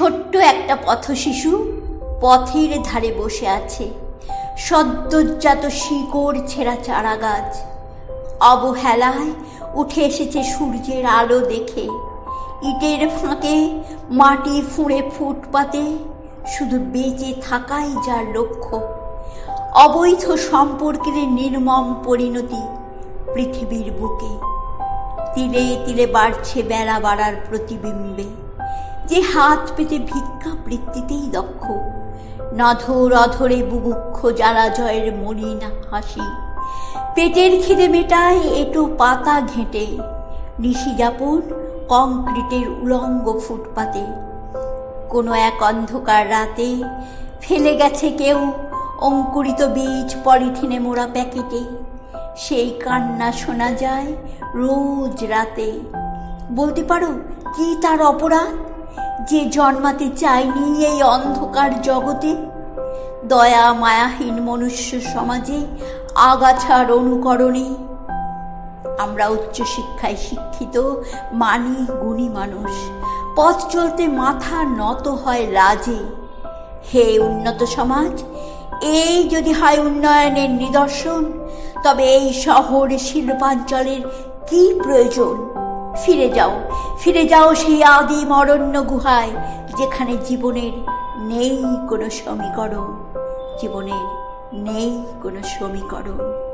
ছোট্ট একটা পথশিশু পথের ধারে বসে আছে। সদ্যজাত শিকড় ছেঁড়া চারা গাছ অবহেলায় উঠে এসেছে সূর্যের আলো দেখে। ইটের ফাঁকে মাটি ফুঁড়ে ফুটপাতে শুধু বেঁচে থাকাই যার লক্ষ্য। অবৈধ সম্পর্কের নির্মম পরিণতি পৃথিবীর বুকে। তিলে তিলে বাড়ছে বেড়া বাড়ার প্রতিবিম্বে। যে হাত পেতে ভিক্ষা বৃত্তিতেই দক্ষ। নধর অধরে বুভুক্ষ জ্বালা জয়ের মলিন হাসি। পেটের খিদে মেটায় এটো পাতা ঘেঁটে। নিশি যাপন কংক্রিটের উলঙ্গ ফুটপাতে। কোনো এক অন্ধকার রাতে ফেলে গেছে কেউ অঙ্কুরিত বীজ পলিথিনে মোড়া প্যাকেটে। সেই কান্না শোনা যায় রোজ রাতে। বলতে পারো, কি তার অপরাধ? যে জন্মাতে চায়নি এই অন্ধকার জগতে, দয়া মায়াহীন মনুষ্য সমাজে আগাছার অনুকরণে। আমরা উচ্চশিক্ষায় শিক্ষিত, মানি গুণী মানুষ। পথ চলতে মাথা নত হয় লাজে হে উন্নত সমাজ, এই যদি হয় উন্নয়নের নিদর্শন, তবে এই শহর শিল্পাঞ্চলের কি প্রয়োজন? ফিরে যাও ফিরে যাও সেই আদিম অরণ্য গুহায়, যেখানে জীবনের নেই কোনো সমীকরণ, জীবনের নেই কোনো সমীকরণ।